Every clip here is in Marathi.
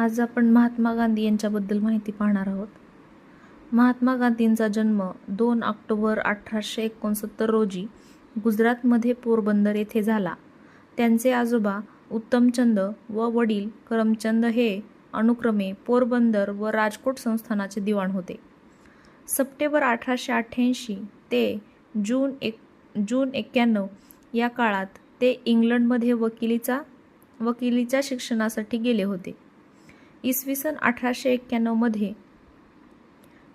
आज आपण महात्मा गांधी यांच्याबद्दल माहिती पाहणार आहोत. महात्मा गांधींचा जन्म दोन ऑक्टोबर अठराशे एकोणसत्तर रोजी गुजरातमध्ये पोरबंदर येथे झाला. त्यांचे आजोबा उत्तमचंद व वडील करमचंद हे अनुक्रमे पोरबंदर व राजकोट संस्थानाचे दिवाण होते. सप्टेंबर अठराशे अठ्ठ्याऐंशी ते जून एक जून एक्क्याण्णव या काळात ते इंग्लंडमध्ये वकिलीचा वकिलीच्या शिक्षणासाठी गेले होते. इसवी सन अठराशे एक्क्याण्णवमध्ये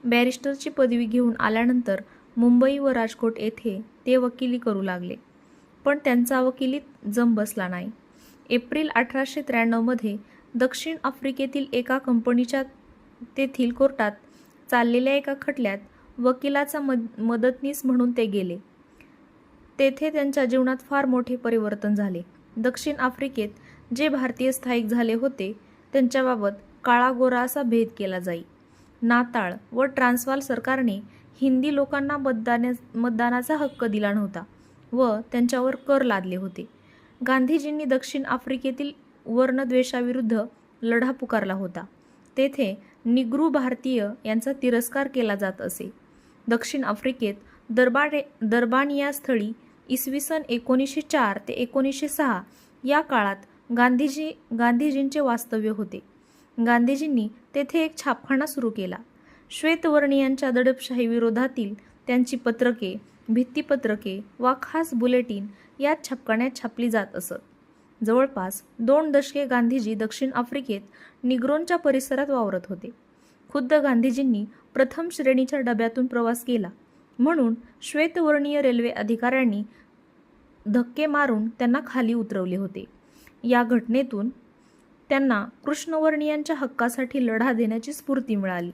बॅरिस्टरची पदवी घेऊन आल्यानंतर मुंबई व राजकोट येथे ते वकिली करू लागले. पण त्यांचा वकिलीत जम बसला नाही. एप्रिल अठराशे त्र्याण्णवमध्ये दक्षिण आफ्रिकेतील एका कंपनीच्या तेथील कोर्टात चाललेल्या एका खटल्यात वकिलाचा मद मदतनीस म्हणून ते गेले. तेथे त्यांच्या जीवनात फार मोठे परिवर्तन झाले. दक्षिण आफ्रिकेत जे भारतीय स्थायिक झाले होते त्यांच्याबाबत काळागोरा असा भेद केला जाई. नाताळ व ट्रान्सवाल सरकारने हिंदी लोकांना मतदान मतदानाचा हक्क दिला नव्हता व त्यांच्यावर कर लादले होते. गांधीजींनी दक्षिण आफ्रिकेतील वर्णद्वेषाविरुद्ध लढा पुकारला होता. तेथे निग्रू भारतीय यांचा तिरस्कार केला जात असे. दक्षिण आफ्रिकेत दरबारे दरबान या स्थळी इसवी सन एकोणीसशे चार ते एकोणीसशे सहा या काळात गांधीजी गांधीजींचे वास्तव्य होते. गांधीजींनी तेथे एक छापखाना सुरू केला. श्वेतवर्णीयांच्या दडपशाही विरोधातील त्यांची पत्रके भित्तीपत्रके वा खास बुलेटिन यात छापखान्यात छापली जात असत. जवळपास दोन दशके गांधीजी दक्षिण आफ्रिकेत निग्रोनच्या परिसरात वावरत होते. खुद्द गांधीजींनी प्रथम श्रेणीच्या डब्यातून प्रवास केला. म्हणून श्वेतवर्णीय रेल्वे अधिकाऱ्यांनी धक्के मारून त्यांना खाली उतरवले होते. या घटनेतून त्यांना कृष्णवर्णीयांच्या हक्कासाठी लढा देण्याची स्फूर्ती मिळाली.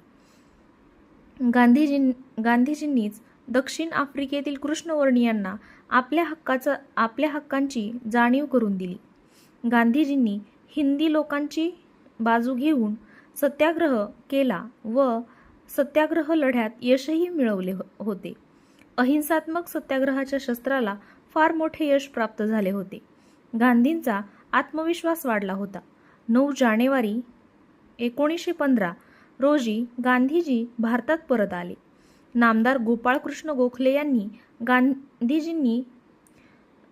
गांधीजीं गांधीजींनीच दक्षिण आफ्रिकेतील कृष्णवर्णीयांना आपल्या हक्काचा आपल्या हक्कांची जाणीव करून दिली. गांधीजींनी हिंदी लोकांची बाजू घेऊन सत्याग्रह केला व सत्याग्रह लढ्यात यशही मिळवले हो, होते. अहिंसात्मक सत्याग्रहाच्या शस्त्राला फार मोठे यश प्राप्त झाले होते. गांधींचा आत्मविश्वास वाढला होता. नऊ जानेवारी एकोणीसशे पंधरा रोजी गांधीजी भारतात परत आले. नामदार गोपाळकृष्ण गोखले यांनी गांधीजींनी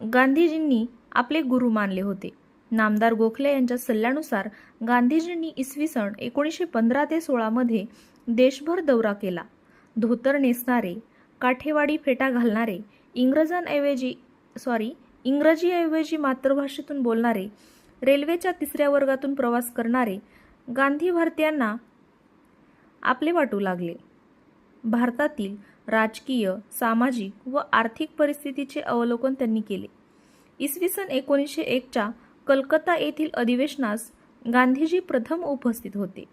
गांधीजींनी आपले गुरु मानले होते. नामदार गोखले यांच्या सल्ल्यानुसार गांधीजींनी इसवी सन एकोणीसशे पंधरा ते सोळामध्ये देशभर दौरा केला. धोतर नेसणारे काठेवाडी फेटा घालणारे इंग्रजांऐवजी सॉरी इंग्रजीऐवजी मातृभाषेतून बोलणारे रेल्वेच्या तिसऱ्या वर्गातून प्रवास करणारे गांधी भारतीयांना आपले वाटू लागले. भारतातील राजकीय सामाजिक व आर्थिक परिस्थितीचे अवलोकन त्यांनी केले. इसवी सन एकोणीसशे एकच्या कलकत्ता येथील अधिवेशनास गांधीजी प्रथम उपस्थित होते.